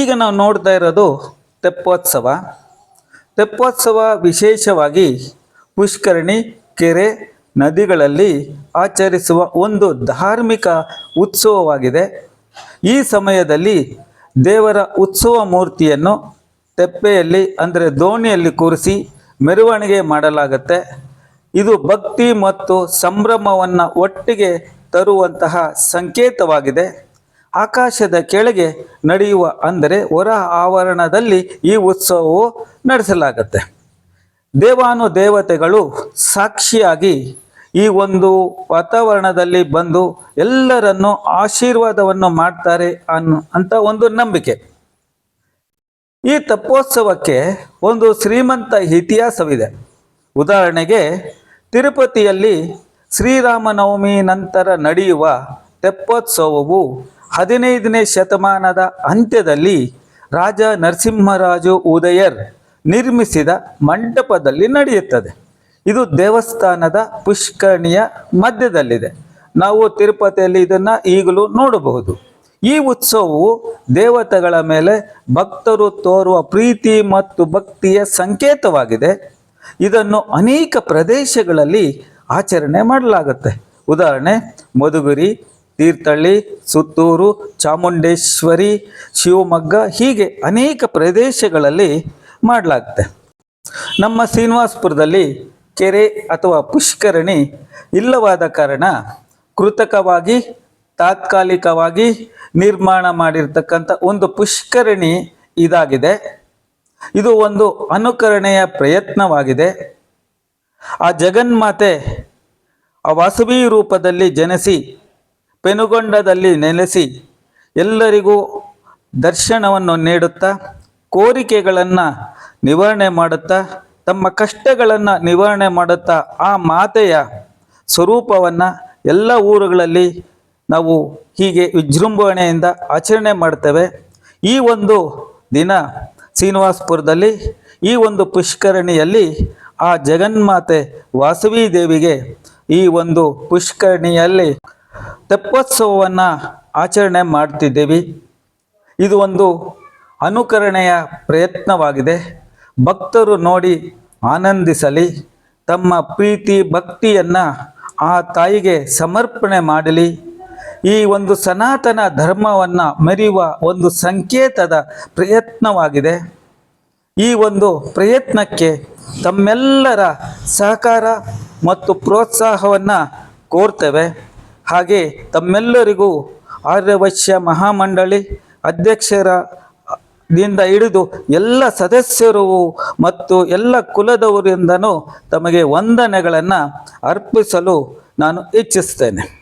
ಈಗ ನಾವು ನೋಡ್ತಾ ಇರೋದು ತೆಪ್ಪೋತ್ಸವ. ತೆಪ್ಪೋತ್ಸವ ವಿಶೇಷವಾಗಿ ಪುಷ್ಕರಣಿ, ಕೆರೆ, ನದಿಗಳಲ್ಲಿ ಆಚರಿಸುವ ಒಂದು ಧಾರ್ಮಿಕ ಉತ್ಸವವಾಗಿದೆ. ಈ ಸಮಯದಲ್ಲಿ ದೇವರ ಉತ್ಸವ ಮೂರ್ತಿಯನ್ನು ತೆಪ್ಪೆಯಲ್ಲಿ, ಅಂದರೆ ದೋಣಿಯಲ್ಲಿ ಕೂರಿಸಿ ಮೆರವಣಿಗೆ ಮಾಡಲಾಗುತ್ತೆ. ಇದು ಭಕ್ತಿ ಮತ್ತು ಸಂಭ್ರಮವನ್ನು ಒಟ್ಟಿಗೆ ತರುವಂತಹ ಸಂಕೇತವಾಗಿದೆ. ಆಕಾಶದ ಕೆಳಗೆ ನಡೆಯುವ ಅಂದರೆ ಹೊರ ಆವರಣದಲ್ಲಿ ಈ ಉತ್ಸವವು ನಡೆಸಲಾಗುತ್ತೆ. ದೇವಾನು ದೇವತೆಗಳು ಸಾಕ್ಷಿಯಾಗಿ ಈ ಒಂದು ವಾತಾವರಣದಲ್ಲಿ ಬಂದು ಎಲ್ಲರನ್ನು ಆಶೀರ್ವಾದವನ್ನು ಮಾಡ್ತಾರೆ ಅನ್ನು ಅಂತ ಒಂದು ನಂಬಿಕೆ. ಈ ತಪ್ಪೋತ್ಸವಕ್ಕೆ ಒಂದು ಶ್ರೀಮಂತ ಇತಿಹಾಸವಿದೆ. ಉದಾಹರಣೆಗೆ, ತಿರುಪತಿಯಲ್ಲಿ ಶ್ರೀರಾಮನವಮಿ ನಂತರ ನಡೆಯುವ ತೆಪ್ಪೋತ್ಸವವು ಹದಿನೈದನೇ ಶತಮಾನದ ಅಂತ್ಯದಲ್ಲಿ ರಾಜ ನರಸಿಂಹರಾಜು ಉದಯರ್ ನಿರ್ಮಿಸಿದ ಮಂಟಪದಲ್ಲಿ ನಡೆಯುತ್ತದೆ. ಇದು ದೇವಸ್ಥಾನದ ಪುಷ್ಕರಣಿಯ ಮಧ್ಯದಲ್ಲಿದೆ. ನಾವು ತಿರುಪತಿಯಲ್ಲಿ ಇದನ್ನು ಈಗಲೂ ನೋಡಬಹುದು. ಈ ಉತ್ಸವವು ದೇವತೆಗಳ ಮೇಲೆ ಭಕ್ತರು ತೋರುವ ಪ್ರೀತಿ ಮತ್ತು ಭಕ್ತಿಯ ಸಂಕೇತವಾಗಿದೆ. ಇದನ್ನು ಅನೇಕ ಪ್ರದೇಶಗಳಲ್ಲಿ ಆಚರಣೆ ಮಾಡಲಾಗುತ್ತೆ. ಉದಾಹರಣೆ, ಮಧುಗುರಿ, ತೀರ್ಥಹಳ್ಳಿ, ಸುತ್ತೂರು, ಚಾಮುಂಡೇಶ್ವರಿ, ಶಿವಮೊಗ್ಗ ಹೀಗೆ ಅನೇಕ ಪ್ರದೇಶಗಳಲ್ಲಿ ಮಾಡಲಾಗುತ್ತೆ. ನಮ್ಮ ಶ್ರೀನಿವಾಸಪುರದಲ್ಲಿ ಕೆರೆ ಅಥವಾ ಪುಷ್ಕರಣಿ ಇಲ್ಲವಾದ ಕಾರಣ ಕೃತಕವಾಗಿ, ತಾತ್ಕಾಲಿಕವಾಗಿ ನಿರ್ಮಾಣ ಮಾಡಿರ್ತಕ್ಕಂಥ ಒಂದು ಪುಷ್ಕರಣಿ ಇದಾಗಿದೆ. ಇದು ಒಂದು ಅನುಕರಣೆಯ ಪ್ರಯತ್ನವಾಗಿದೆ. ಆ ಜಗನ್ಮಾತೆ ಆ ವಾಸವಿ ರೂಪದಲ್ಲಿ ಜನಿಸಿ, ಪೆನುಗೊಂಡದಲ್ಲಿ ನೆಲೆಸಿ, ಎಲ್ಲರಿಗೂ ದರ್ಶನವನ್ನು ನೀಡುತ್ತಾ, ಕೋರಿಕೆಗಳನ್ನು ನಿವಾರಣೆ ಮಾಡುತ್ತಾ, ತಮ್ಮ ಕಷ್ಟಗಳನ್ನು ನಿವಾರಣೆ ಮಾಡುತ್ತಾ, ಆ ಮಾತೆಯ ಸ್ವರೂಪವನ್ನು ಎಲ್ಲ ಊರುಗಳಲ್ಲಿ ನಾವು ಹೀಗೆ ವಿಜೃಂಭಣೆಯಿಂದ ಆಚರಣೆ ಮಾಡ್ತೇವೆ. ಈ ಒಂದು ದಿನ ಶ್ರೀನಿವಾಸಪುರದಲ್ಲಿ, ಈ ಒಂದು ಪುಷ್ಕರಣಿಯಲ್ಲಿ ಆ ಜಗನ್ಮಾತೆ ವಾಸವಿ ದೇವಿಗೆ ಈ ಒಂದು ಪುಷ್ಕರಣಿಯಲ್ಲಿ ತೆಪ್ಪೋತ್ಸವವನ್ನು ಆಚರಣೆ ಮಾಡ್ತಿದ್ದೇವೆ. ಇದು ಒಂದು ಅನುಕರಣೆಯ ಪ್ರಯತ್ನವಾಗಿದೆ. ಭಕ್ತರು ನೋಡಿ ಆನಂದಿಸಲಿ, ತಮ್ಮ ಪ್ರೀತಿ ಭಕ್ತಿಯನ್ನು ಆ ತಾಯಿಗೆ ಸಮರ್ಪಣೆ ಮಾಡಲಿ. ಈ ಒಂದು ಸನಾತನ ಧರ್ಮವನ್ನು ಮೆರೆಯುವ ಒಂದು ಸಂಕೇತದ ಪ್ರಯತ್ನವಾಗಿದೆ. ಈ ಒಂದು ಪ್ರಯತ್ನಕ್ಕೆ ತಮ್ಮೆಲ್ಲರ ಸಹಕಾರ ಮತ್ತು ಪ್ರೋತ್ಸಾಹವನ್ನು ಕೋರ್ತೇವೆ. ಹಾಗೆ ತಮ್ಮೆಲ್ಲರಿಗೂ ಆರ್ಯವಶ್ಯ ಮಹಾಮಂಡಳಿ ಅಧ್ಯಕ್ಷರ ದಿಂದ ಹಿಡಿದು ಎಲ್ಲ ಸದಸ್ಯರು ಮತ್ತು ಎಲ್ಲ ಕುಲದವರಿಂದನೂ ತಮಗೆ ವಂದನೆಗಳನ್ನು ಅರ್ಪಿಸಲು ನಾನು ಇಚ್ಛಿಸ್ತೇನೆ.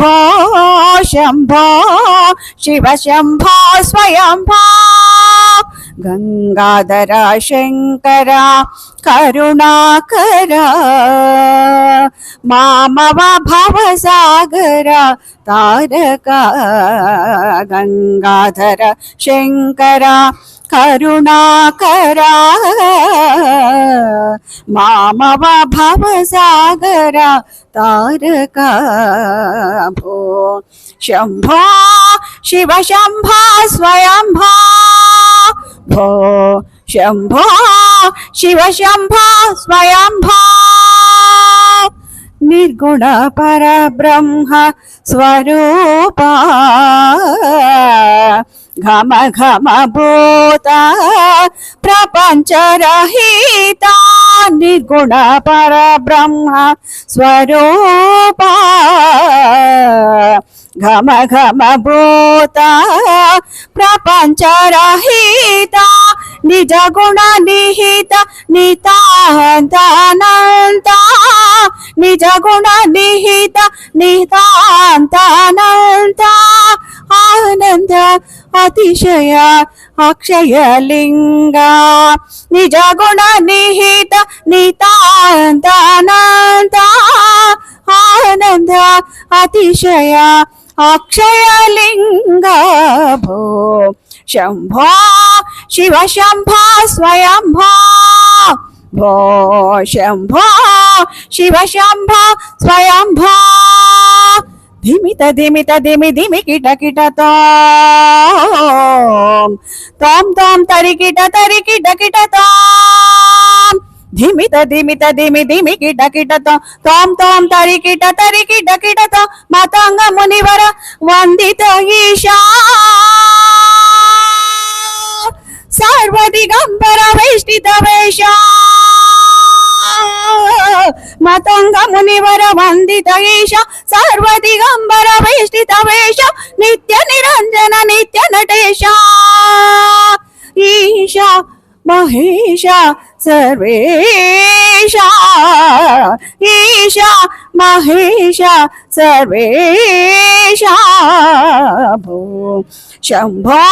भो शम्भो शिव शम्भो स्वयम्भो गङ्गाधर शङ्कर करुणाकर मामव भवसागर तारक गङ्गाधर शङ्कर కరుణాకరా మామవ భవసాగరా తారక భో శంభో శివ శంభో స్వయంభో. భో. శంభో శివ శంభో స్వయంభో. నిర్గుణ పరబ్రహ్మ స్వరూపా. घम घम भूता, प्रपंच रहीता, निर्गुण पर ब्रह्म स्वरूप। घम घम भूता, प्रपंच रहीता, निज गुण निहित नितांता निज गुण निहित नितांता ఆనంద అతిశయ అక్షయలింగా నిజ గుణ నిహిత నితాంతానంద ఆనంద అతిశయ అక్షయలింగా భో శంభో శివ శంభో స్వయంభో భో శంభో శివ శంభో స్వయంభో. धीमी ता धीमी ता धीमी धीमी किटा किटा तोम तोम तोम तारी किटा तारी किटा किटा तोम धीमी ता धीमी ता धीमी धीमी किटा किटा तोम तोम तोम तारी किटा तारी किटा किटा तोम माता अंगा मुनिवरा वंदित ईशा सर्वदिगंबरा वैष्टिता वैशा మతంగ మునివర వందిత ఈశ సర్వదిగంబర వేష్టిత వేష నిత్య నిరంజన నిత్య నటేశ. ఈశ మహేశ సర్వేశ. ఈశ మహేశ సర్వేశ. శంభో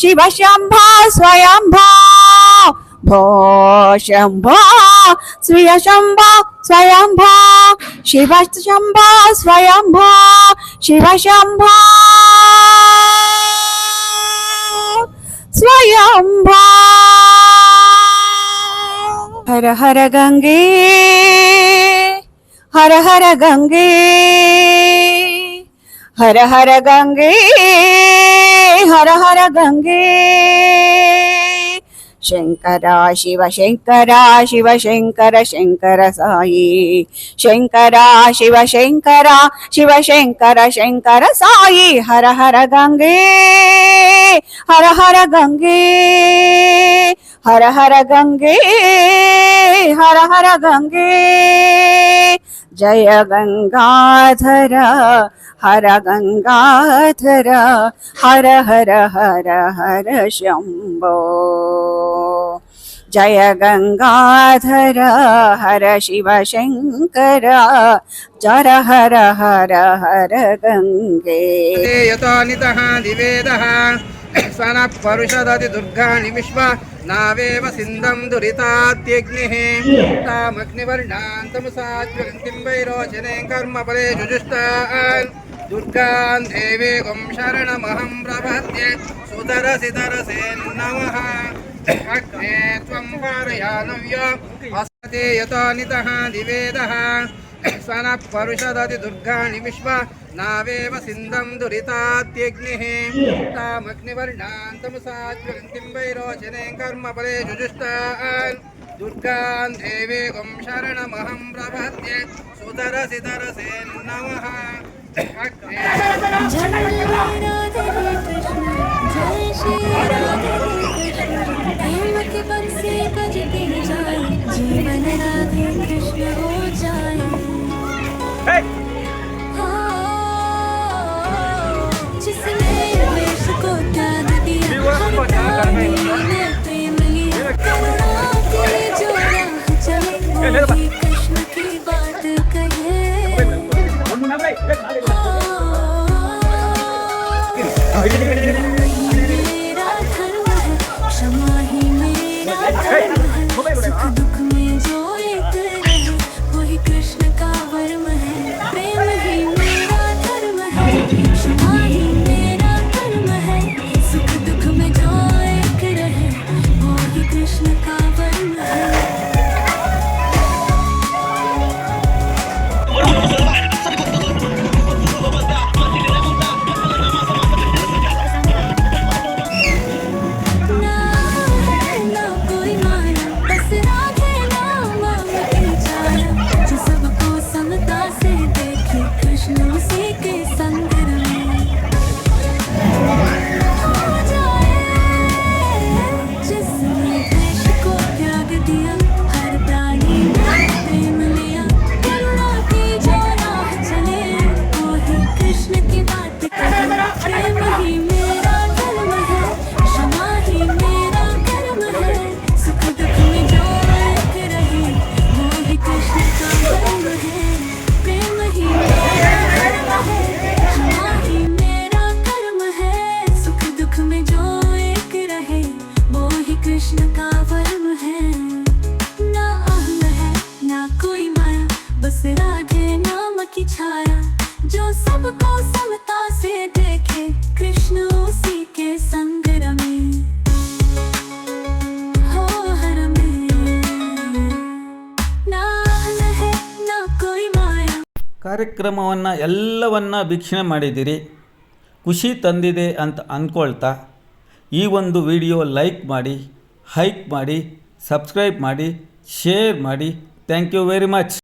శివ శంభో స్వయంభో. भो शम्भो श्रिय शम्भो स्वयम्भो शिव शम्भो स्वयम्भो शिव शम्भो स्वयम्भो हर हर गङ्गे हर हर गङ्गे हर हर गङ्गे हर हर गङ्गे ಶಂಕರ ಶಿವ ಶಂಕರ ಶಿವ ಶಂಕರ ಶಂಕರ ಸಾಯಿ ಶಂಕರ ಶಿವ ಶಂಕರ ಶಿವ ಶಂಕರ ಶಂಕರ ಸಾಯಿ ಹರ ಹರ ಗಂಗೆ ಹರ ಹರ ಗಂಗೆ ಹರ ಹರ ಗಂಗೆ ಹರ ಹರ ಗಂಗೆ जय गंगाधर हर गंगाधर, हर हर हर हर शंभो। जय गंगाधर हर शिव शंकर, जर हर हर हर गंगे। यथा नितः निवेदः సన పరుషదతి దుర్గాని విశ్వ నావేవ సింధం దురితాత్యగ్ని తామగ్నివర్ణాంతము సాజ్వగంతిం వైరోచనే కర్మ ఫలే శుజుష్టాన్ దుర్గాన్ దేవే గుం శరణమహం ప్రభద్యే సుదరసి దరసే నమః అగ్నే త్వం పారయానవ్య అస్మతే యతో నితః నివేదః సన పరుషదతి దుర్గాని విశ్వ నావేవ సింధం దురితాత్యగ్ని తామగ్నివర్ణాంతము సాజ్వలంతిం వైరోచనే కర్మ ఫలే శుజుష్టాన్ దుర్గాం దేవే గం శరణమహం ప్రభద్యే సుదరసి దరసే నమ ಕಾರ್ಯಕ್ರಮವನ್ನು ಎಲ್ಲವನ್ನ ವೀಕ್ಷಣೆ ಮಾಡಿದ್ದೀರಿ. ಖುಷಿ ತಂದಿದೆ ಅಂತ ಅಂದ್ಕೊಳ್ತಾ ಈ ಒಂದು ವಿಡಿಯೋ ಲೈಕ್ ಮಾಡಿ, ಹೈಕ್ ಮಾಡಿ, ಸಬ್ಸ್ಕ್ರೈಬ್ ಮಾಡಿ, ಶೇರ್ ಮಾಡಿ. Thank you very much.